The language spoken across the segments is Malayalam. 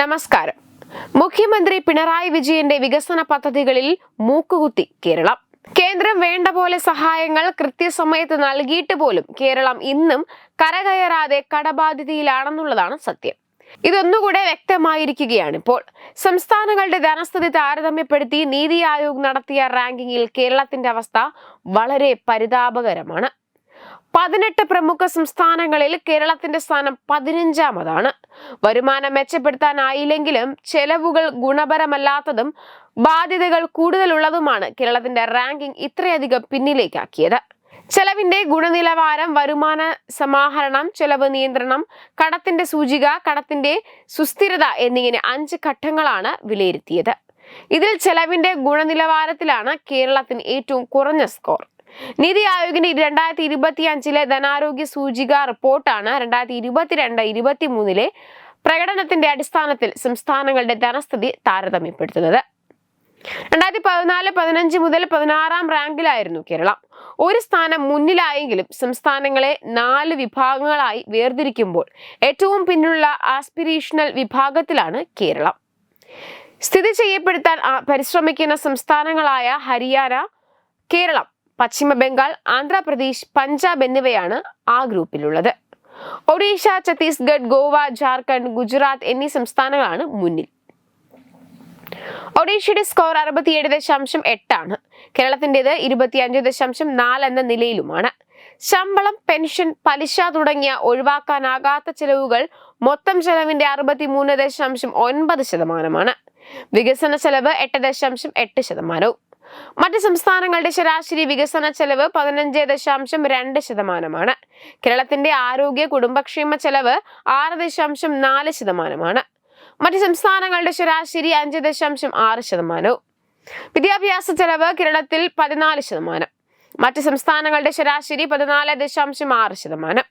നമസ്കാരം. മുഖ്യമന്ത്രി പിണറായി വിജയന്റെ വികസന പദ്ധതികളിൽ മൂക്കുകുത്തി കേരളം. കേന്ദ്രം വേണ്ട പോലെ സഹായങ്ങൾ കൃത്യസമയത്ത് നൽകിയിട്ട് പോലും കേരളം ഇന്നും കരകയറാതെ കടബാധ്യതയിലാണെന്നുള്ളതാണ് സത്യം. ഇതൊന്നുകൂടെ വ്യക്തമായിരിക്കുകയാണ് ഇപ്പോൾ. സംസ്ഥാനങ്ങളുടെ ധനസ്ഥിതി താരതമ്യപ്പെടുത്തി നീതി ആയോഗ് നടത്തിയ റാങ്കിങ്ങിൽ കേരളത്തിന്റെ അവസ്ഥ വളരെ പരിതാപകരമാണ്. പതിനെട്ട് പ്രമുഖ സംസ്ഥാനങ്ങളിൽ കേരളത്തിന്റെ സ്ഥാനം പതിനഞ്ചാമതാണ്. വരുമാനം മെച്ചപ്പെടുത്താനായില്ലെങ്കിലും ചെലവുകൾ ഗുണപരമല്ലാത്തതും ബാധ്യതകൾ കൂടുതലുള്ളതുമാണ് കേരളത്തിന്റെ റാങ്കിംഗ് ഇത്രയധികം പിന്നിലേക്കാക്കിയത്. ചെലവിന്റെ ഗുണനിലവാരം വരുമാന സമാഹരണം ചെലവ് നിയന്ത്രണം കടത്തിന്റെ സൂചിക കടത്തിന്റെ സുസ്ഥിരത എന്നിങ്ങനെ അഞ്ച് ഘട്ടങ്ങളാണ് വിലയിരുത്തിയത്. ഇതിൽ ചെലവിന്റെ ഗുണനിലവാരത്തിലാണ് കേരളത്തിന് ഏറ്റവും കുറഞ്ഞ സ്കോർ. നീതി ആയോഗിന്റെ രണ്ടായിരത്തി ഇരുപത്തി അഞ്ചിലെ ധനാരോഗ്യ സൂചിക റിപ്പോർട്ടാണ്. രണ്ടായിരത്തി ഇരുപത്തിരണ്ട് ഇരുപത്തി മൂന്നിലെ പ്രകടനത്തിന്റെ അടിസ്ഥാനത്തിൽ സംസ്ഥാനങ്ങളുടെ ധനസ്ഥിതി താരതമ്യപ്പെടുത്തുന്നത്. രണ്ടായിരത്തി പതിനാല് പതിനഞ്ച് മുതൽ പതിനാറാം റാങ്കിലായിരുന്നു കേരളം. ഒരു സ്ഥാനം മുന്നിലായെങ്കിലും സംസ്ഥാനങ്ങളെ നാല് വിഭാഗങ്ങളായി വേർതിരിക്കുമ്പോൾ ഏറ്റവും പിന്നിലുള്ള ആസ്പിരേഷണൽ വിഭാഗത്തിലാണ് കേരളം. സ്ഥിതി ചെയ്യപ്പെടുത്താൻ പരിശ്രമിക്കുന്ന സംസ്ഥാനങ്ങളായ ഹരിയാന കേരളം. പശ്ചിമ ബംഗാൾ ആന്ധ്രാപ്രദേശ് പഞ്ചാബ് എന്നിവയാണ് ആ ഗ്രൂപ്പിലുള്ളത്. ഒഡീഷ ഛത്തീസ്ഗഡ് ഗോവ ജാർഖണ്ഡ് ഗുജറാത്ത് എന്നീ സംസ്ഥാനങ്ങളാണ് മുന്നിൽ. ഒഡീഷയുടെ സ്കോർ അറുപത്തിയേഴ് ദശാംശം എട്ടാണ്. കേരളത്തിന്റെത് ഇരുപത്തിയഞ്ച് ദശാംശം നാല് എന്ന നിലയിലുമാണ്. ശമ്പളം പെൻഷൻ പലിശ തുടങ്ങിയ ഒഴിവാക്കാനാകാത്ത ചെലവുകൾ മൊത്തം ചെലവിന്റെ അറുപത്തിമൂന്ന് ദശാംശം ഒൻപത് ശതമാനമാണ്. വികസന ചെലവ് എട്ട് ദശാംശം എട്ട് ശതമാനവും. മറ്റ് സംസ്ഥാനങ്ങളുടെ ശരാശരി വികസന ചെലവ് പതിനഞ്ച് ദശാംശം രണ്ട് ശതമാനമാണ്. കേരളത്തിന്റെ ആരോഗ്യ കുടുംബക്ഷേമ ചെലവ് ആറ് ദശാംശം നാല് ശതമാനമാണ്. മറ്റ് സംസ്ഥാനങ്ങളുടെ ശരാശരി അഞ്ച് ദശാംശം ആറ് ശതമാനവും. വിദ്യാഭ്യാസ ചെലവ് കേരളത്തിൽ പതിനാല് ശതമാനം. മറ്റ് സംസ്ഥാനങ്ങളുടെ ശരാശരി പതിനാല് ദശാംശം ആറ് ശതമാനം.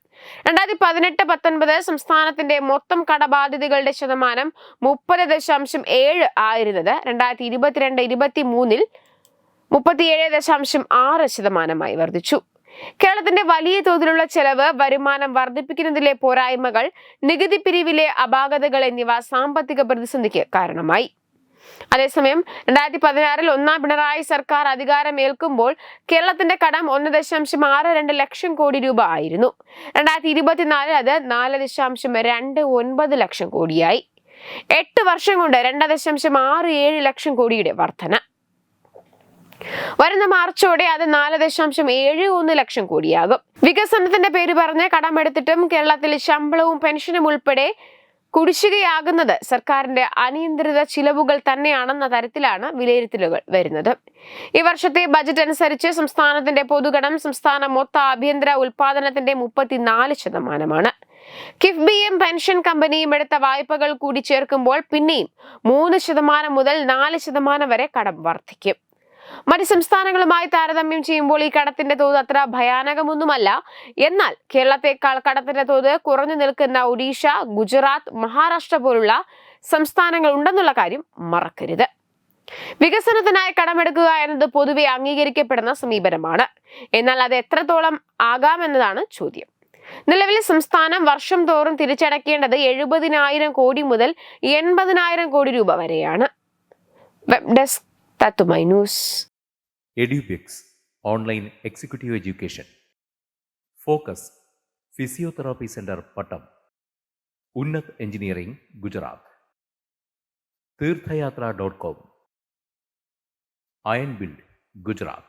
രണ്ടായിരത്തി പതിനെട്ട് പത്തൊൻപത് സംസ്ഥാനത്തിന്റെ മൊത്തം കടബാധ്യതകളുടെ ശതമാനം മുപ്പത് ദശാംശം ഏഴ് ആയിരുന്നത് രണ്ടായിരത്തി ഇരുപത്തിരണ്ട് ഇരുപത്തി മൂന്നിൽ മുപ്പത്തിയേഴ് ദശാംശം ആറ് ശതമാനമായി വർദ്ധിച്ചു. കേരളത്തിന്റെ വലിയ തോതിലുള്ള ചെലവ് വരുമാനം വർദ്ധിപ്പിക്കുന്നതിലെ പോരായ്മകൾ നികുതി പിരിവിലെ അപാകതകൾ എന്നിവ സാമ്പത്തിക പ്രതിസന്ധിക്ക് കാരണമായി. അതേസമയം രണ്ടായിരത്തി പതിനാറിൽ ഒന്നാം പിണറായി സർക്കാർ അധികാരം അധികാരമേൽക്കുമ്പോൾ കേരളത്തിന്റെ കടം ഒന്ന് ദശാംശം ആറ് രണ്ട് ലക്ഷം കോടി രൂപ ആയിരുന്നു. രണ്ടായിരത്തി ഇരുപത്തിനാലിൽ അത് നാല് ദശാംശം രണ്ട് ഒൻപത് ലക്ഷം കോടിയായി. എട്ട് വർഷം കൊണ്ട് രണ്ട് ദശാംശം ആറ് ഏഴ് ലക്ഷം കോടിയുടെ വർധന. വരുന്ന മാർച്ചോടെ അത് നാല് ദശാംശം ഏഴ് ഒന്ന് ലക്ഷം കോടിയാകും. വികസനത്തിന്റെ പേര് പറഞ്ഞ് കടമെടുത്തിട്ടും കേരളത്തിൽ ശമ്പളവും പെൻഷനും ഉൾപ്പെടെ കുടിശ്ശികയാകുന്നത് സർക്കാരിന്റെ അനിയന്ത്രിത ചിലവുകൾ തന്നെയാണെന്ന തരത്തിലാണ് വിലയിരുത്തലുകൾ വരുന്നത്. ഈ വർഷത്തെ ബജറ്റ് അനുസരിച്ച് സംസ്ഥാനത്തിന്റെ പൊതുഗണം സംസ്ഥാന മൊത്ത ആഭ്യന്തര ഉൽപാദനത്തിന്റെ മുപ്പത്തിനാല് ശതമാനമാണ്. കിഫ്ബിയും പെൻഷൻ കമ്പനിയും എടുത്ത വായ്പകൾ കൂടി ചേർക്കുമ്പോൾ പിന്നെയും മൂന്ന് ശതമാനം മുതൽ നാല് ശതമാനം വരെ കടം വർദ്ധിക്കും. മറ്റ് സംസ്ഥാനങ്ങളുമായി താരതമ്യം ചെയ്യുമ്പോൾ ഈ കടത്തിന്റെ തോത് അത്ര ഭയാനകമൊന്നുമല്ല. എന്നാൽ കേരളത്തെക്കാൾ കടത്തിന്റെ തോത് കുറഞ്ഞു നിൽക്കുന്ന ഒഡീഷ ഗുജറാത്ത് മഹാരാഷ്ട്ര പോലുള്ള സംസ്ഥാനങ്ങൾ ഉണ്ടെന്നുള്ള കാര്യം മറക്കരുത്. വികസനത്തിനായി കടമെടുക്കുക എന്നത് പൊതുവെ അംഗീകരിക്കപ്പെടുന്ന സമീപനമാണ്. എന്നാൽ അത് എത്രത്തോളം ആകാമെന്നതാണ് ചോദ്യം. നിലവിൽ സംസ്ഥാനം വർഷം തോറും തിരിച്ചടക്കേണ്ടത് എഴുപതിനായിരം കോടി മുതൽ എൺപതിനായിരം കോടി രൂപ വരെയാണ്. Web desk Tatu Minus. EduPix Online Executive Education. Focus Physiotherapy Center Patam. Unnat Engineering Gujarat. Tirthayatra.com. Iron Build Gujarat.